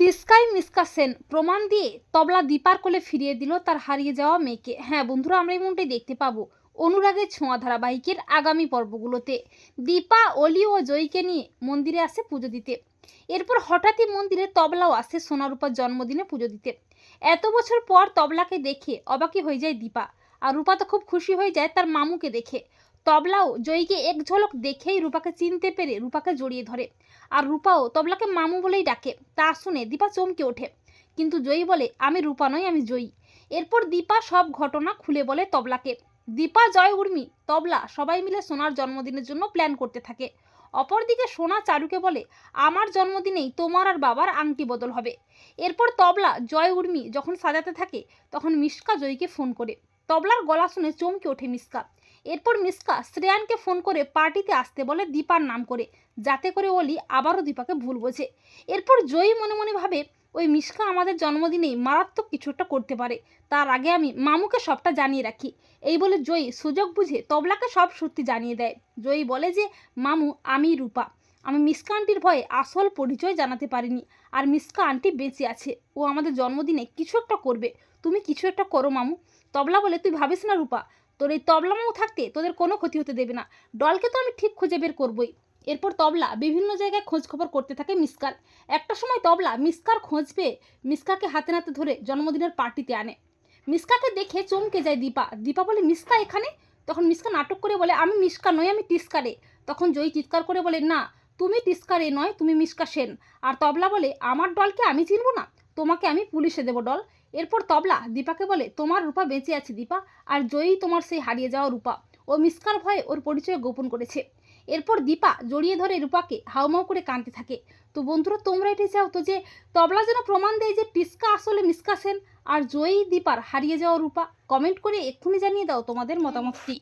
তিস্কাই মিসকা সেন প্রমাণ দিয়ে তবলা দীপার কোলে ফিরিয়ে দিল তার হারিয়ে যাওয়া মেয়েকে। হ্যাঁ বন্ধুরা, আমরা এই মনটাই দেখতে পাবো অনুরাগের ছোঁয়া ধারাবাহিকের আগামী পর্বগুলোতে। দীপা, অলি ও জয়ীকে নিয়ে মন্দিরে আসে পুজো দিতে। এরপর হঠাৎই মন্দিরে তবলাও আসে সোনারূপার জন্মদিনে পুজো দিতে। এত বছর পর তবলাকে দেখে অবাকি হয়ে যায় দীপা। আর রূপা তো খুব খুশি হয়ে যায় তার মামুকে দেখে। তবলাও জয়ীকে এক ঝলক দেখেই রূপাকে চিনতে পেরে রূপাকে জড়িয়ে ধরে। আর রূপাও তবলাকে মামু বলেই ডাকে। তা শুনে দীপা চমকে ওঠে। কিন্তু জয়ী বলে, আমি রূপা নই, আমি জয়ী। এরপর দীপা সব ঘটনা খুলে বলে তবলাকে। দীপা, জয়, উর্মি, তবলা সবাই মিলে সোনার জন্মদিনের জন্য প্ল্যান করতে থাকে। অপরদিকে সোনা চারুকে বলে, আমার জন্মদিনেই তোমার আর বাবার আংটি বদল হবে। এরপর তবলা, জয়, উর্মি যখন সাজাতে থাকে, তখন মিসকা জয়ীকে ফোন করে। তবলার গলা শুনে চমকে ওঠে মিসকা এরপর মিসকা শ্রেয়ানকে ফোন করে পার্টিতে আসতে বলে দীপার নাম করে, যাতে করে অলি আবারও দীপাকে ভুল বোঝে। এরপর জয়ী মনে মনে ভাবে, ওই মিসকা আমাদের জন্মদিনেই মারাত্মক কিছু একটা করতে পারে। তার আগে আমি মামুকে সবটা জানিয়ে রাখি। এই বলে জয়ী সুযোগ বুঝে তবলাকে সব সত্যি জানিয়ে দেয়। জয়ী বলে যে, মামু, আমি রূপা। আমি মিসকা আন্টির ভয়ে আসল পরিচয় জানাতে পারিনি। আর মিসকা আন্টি বেঁচে আছে। ও আমাদের জন্মদিনে কিছু একটা করবে। তুমি কিছু একটা করো, মামু। তবলা বলে, তুই ভাবিস না রূপা তোর এই তবলা মামু থাকতে তোদের কোনো ক্ষতি হতে দেবে না। ডলকে তো আমি ঠিক খুঁজে বের করবই। এরপর তবলা বিভিন্ন জায়গায় খোঁজ খবর করতে থাকে মিসকার। একটা সময় তবলা মিসকার খোঁজ পেয়ে মিসকাকে হাতে নাতে ধরে জন্মদিনের পার্টিতে আনে। মিসকাকে দেখে চমকে যায় দীপা। দীপা বলে, মিসকা এখানে? তখন মিসকা নাটক করে বলে, আমি মিসকা নই, আমি টিস্কারে। তখন জয়ী চিৎকার করে বলে, না, তুমি টিস্কারে নয়, তুমি মিসকা সেন। আর তবলা বলে, আমার দলকে আমি চিনবো না? তোমাকে আমি পুলিশে দেবো, ডল। এরপর তবলা দীপাকে বলে, তোমার রূপা বেঁচে আছে দীপা, আর জয়ী তোমার সেই হারিয়ে যাওয়া রূপা। ও মিসকার ভয়ে ওর পরিচয় গোপন করেছে। এরপর দীপা জড়িয়ে ধরে রূপাকে হাউমাউ করে কাঁদতে থাকে। তো বন্ধুরা, তোমরা এটি চাও তো যে, তবলা যেন প্রমাণ দেয় যে টিস্কা আসলে মিসকা সেন, আর জয়ী দীপার হারিয়ে যাওয়া রূপা? কমেন্ট করে এক্ষুনি জানিয়ে দাও তোমাদের মতামতটি।